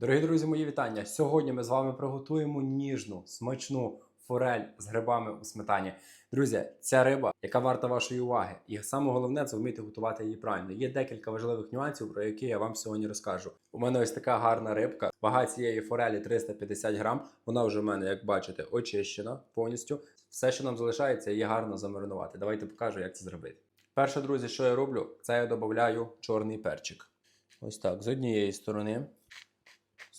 Дорогі друзі, мої вітання! Сьогодні ми з вами приготуємо ніжну, смачну форель з грибами у сметані. Друзі, ця риба, яка варта вашої уваги, і саме головне це вміти готувати її правильно. Є декілька важливих нюансів, про які я вам сьогодні розкажу. У мене ось така гарна рибка. Вага цієї форелі 350 грам. Вона вже в мене, як бачите, очищена повністю. Все, що нам залишається, її гарно замаринувати. Давайте покажу, як це зробити. Перше, друзі, що я роблю, це я додаю чорний перчик. Ось так, з однієї сторони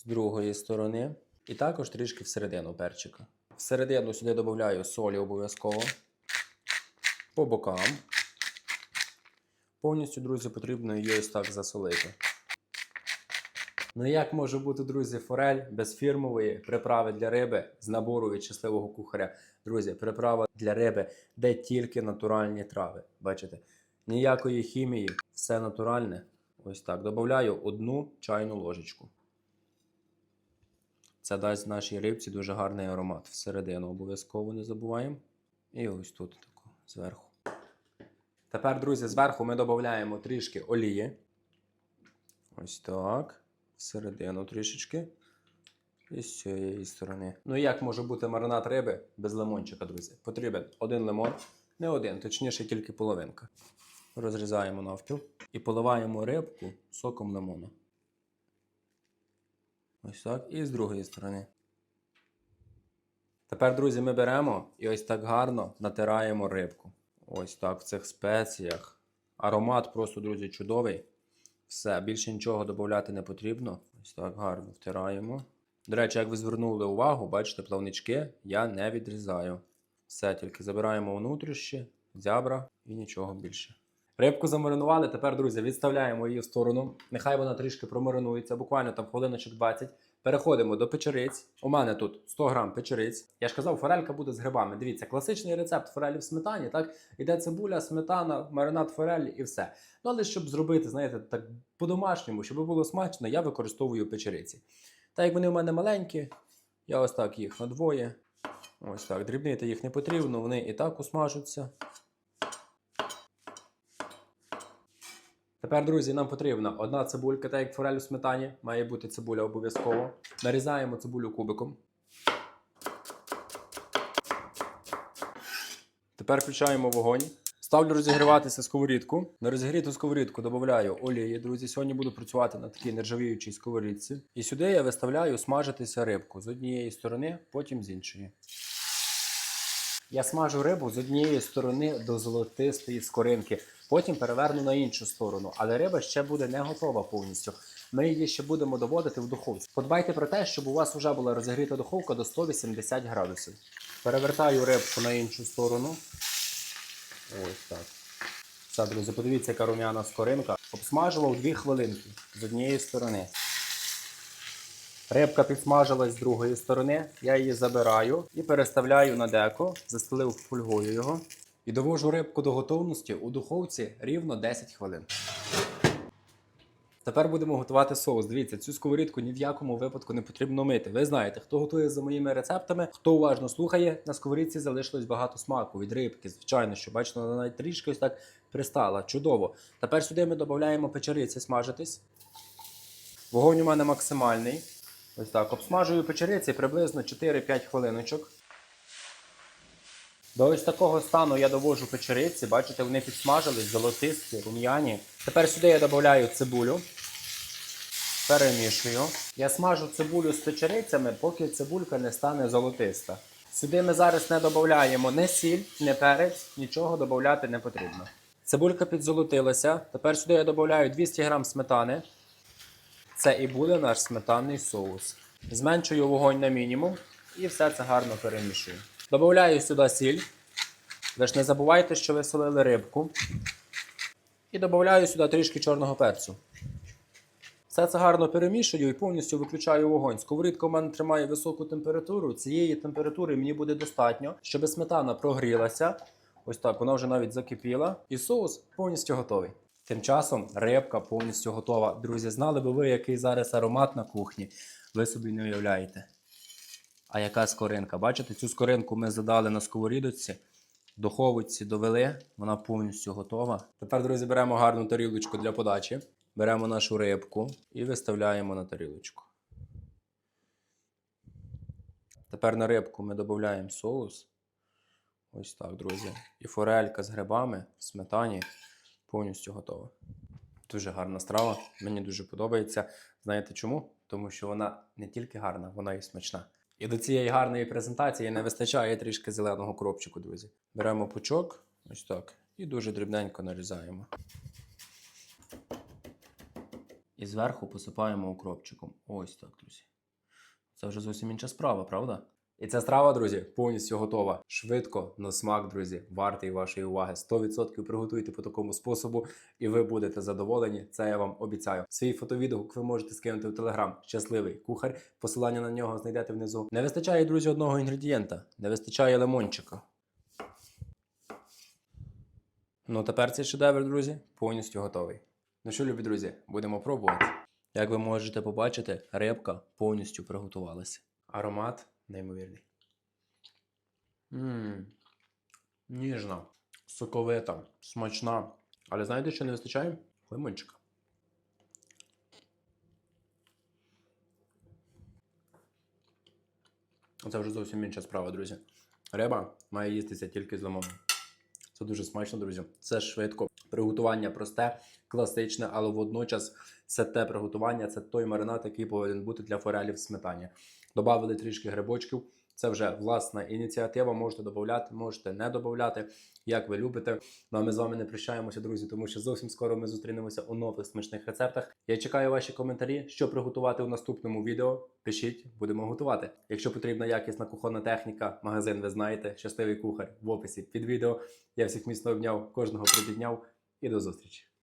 другої сторони. І також трішки всередину перчика. Всередину сюди додаю солі обов'язково. По бокам. Повністю, друзі, потрібно її ось так засолити. Ну як може бути, друзі, форель без фірмової приправи для риби з набору від щасливого кухаря. Друзі, приправа для риби, де тільки натуральні трави. Бачите? Ніякої хімії, все натуральне. Ось так. Добавляю одну чайну ложечку. Це дасть нашій рибці дуже гарний аромат. Всередину обов'язково не забуваємо. І ось тут таку зверху. Тепер, друзі, зверху ми додаємо трішки олії. Ось так. Всередину трішечки. І з цієї сторони. Ну як може бути маринад риби без лимончика, друзі? Потрібен один лимон, не один, точніше, тільки половинка. Розрізаємо навпіл і поливаємо рибку соком лимону. Ось так. І з другої сторони. Тепер, друзі, ми беремо і ось так гарно натираємо рибку. Ось так в цих спеціях. Аромат просто, друзі, чудовий. Все, більше нічого додати не потрібно. Ось так гарно втираємо. До речі, як ви звернули увагу, бачите, плавнички я не відрізаю. Все, тільки забираємо внутрішні, зябра і нічого більше. Рибку замаринували. Тепер, друзі, відставляємо її в сторону. Нехай вона трішки промаринується, буквально там хвилиночок 20. Переходимо до печериць. У мене тут 100 грам печериць. Я ж казав, форелька буде з грибами. Дивіться, класичний рецепт форелі в сметані. Так іде цибуля, сметана, маринад форелі і все. Ну але щоб зробити, знаєте, так по-домашньому, щоб було смачно, я використовую печериці. Так як вони у мене маленькі, я ось так їх надвоє. Ось так. Дрібнити їх не потрібно, вони і так усмажуться. Тепер, друзі, нам потрібна одна цибулька, так як форель у сметані, має бути цибуля обов'язково. Нарізаємо цибулю кубиком. Тепер включаємо вогонь. Ставлю розігріватися сковорідку. На розігріту сковорідку додаю олії, друзі. Сьогодні буду працювати на такій нержавіючій сковорідці. І сюди я виставляю смажитися рибку з однієї сторони, потім з іншої. Я смажу рибу з однієї сторони до золотистої скоринки, потім переверну на іншу сторону, але риба ще буде не готова повністю. Ми її ще будемо доводити в духовці. Подбайте про те, щоб у вас вже була розігріта духовка до 180 градусів. Перевертаю рибку на іншу сторону. Ось так. Все, друзі, подивіться, яка рум'яна скоринка. Обсмажував 2 хвилинки з однієї сторони. Рибка підсмажилась з другої сторони, я її забираю і переставляю на деко, застелив фольгою його. І довожу рибку до готовності у духовці рівно 10 хвилин. Тепер будемо готувати соус. Дивіться, цю сковорідку ні в якому випадку не потрібно мити. Ви знаєте, хто готує за моїми рецептами, хто уважно слухає, на сковорідці залишилось багато смаку від рибки. Звичайно, що бачите, вона навіть трішки ось так пристала. Чудово. Тепер сюди ми додаємо печериці смажитись. Вогонь у мене максимальний. Ось так. Обсмажую печериці приблизно 4-5 хвилиночок. До ось такого стану я довожу печериці. Бачите, вони підсмажились, золотисті, рум'яні. Тепер сюди я додаю цибулю. Перемішую. Я смажу цибулю з печерицями, поки цибулька не стане золотиста. Сюди ми зараз не додаємо не сіль, не перець, нічого додати не потрібно. Цибулька підзолотилася. Тепер сюди я додаю 200 г сметани. Це і буде наш сметанний соус. Зменшую вогонь на мінімум і все це гарно перемішую. Добавляю сюди сіль. Ви ж не забувайте, що ви солили рибку. І додаю сюди трішки чорного перцю. Все це гарно перемішую і повністю виключаю вогонь. Сковорідка у мене тримає високу температуру. Цієї температури мені буде достатньо, щоб сметана прогрілася. Ось так, вона вже навіть закипіла. І соус повністю готовий. Тим часом рибка повністю готова. Друзі, знали би ви, який зараз аромат на кухні, ви собі не уявляєте. А яка скоринка? Бачите, цю скоринку ми задали на сковорідочці, духовиці довели, вона повністю готова. Тепер, друзі, беремо гарну тарілочку для подачі, беремо нашу рибку і виставляємо на тарілочку. Тепер на рибку ми додаємо соус. Ось так, друзі. І форелька з грибами в сметані повністю готова. Дуже гарна страва. Мені дуже подобається. Знаєте чому? Тому що вона не тільки гарна, вона і смачна. І до цієї гарної презентації не вистачає трішки зеленого кропчику, друзі. Беремо пучок, ось так, і дуже дрібненько нарізаємо. І зверху посипаємо укропчиком. Ось так, друзі. Це вже зовсім інша справа, правда? І ця страва, друзі, повністю готова. Швидко, на смак, друзі, вартий вашої уваги. 100% приготуйте по такому способу, і ви будете задоволені. Це я вам обіцяю. Свій фотовідгук ви можете скинути в телеграм. Щасливий кухар. Посилання на нього знайдете внизу. Не вистачає, друзі, одного інгредієнта. Не вистачає лимончика. Ну тепер цей шедевр, друзі, повністю готовий. Ну що, любі друзі, будемо пробувати. Як ви можете побачити, рибка повністю приготувалася. Аромат неймовірний. Ммм, ніжна, соковита, смачна. Але знаєте, що не вистачає? Лимончика. Це вже зовсім інша справа, друзі. Риба має їстися тільки з лимоном. Це дуже смачно, друзі. Це швидко. Приготування просте, класичне, але водночас це те приготування, це той маринад, який повинен бути для форелі в сметані. Добавили трішки грибочків. Це вже власна ініціатива. Можете додати, можете не додати, як ви любите. Ну а ми з вами не прощаємося, друзі, тому що зовсім скоро ми зустрінемося у нових смачних рецептах. Я чекаю ваші коментарі, що приготувати у наступному відео. Пишіть, будемо готувати. Якщо потрібна якісна кухонна техніка, магазин ви знаєте, щасливий кухар в описі під відео. Я всіх міцно обняв, кожного прибідняв і до зустрічі.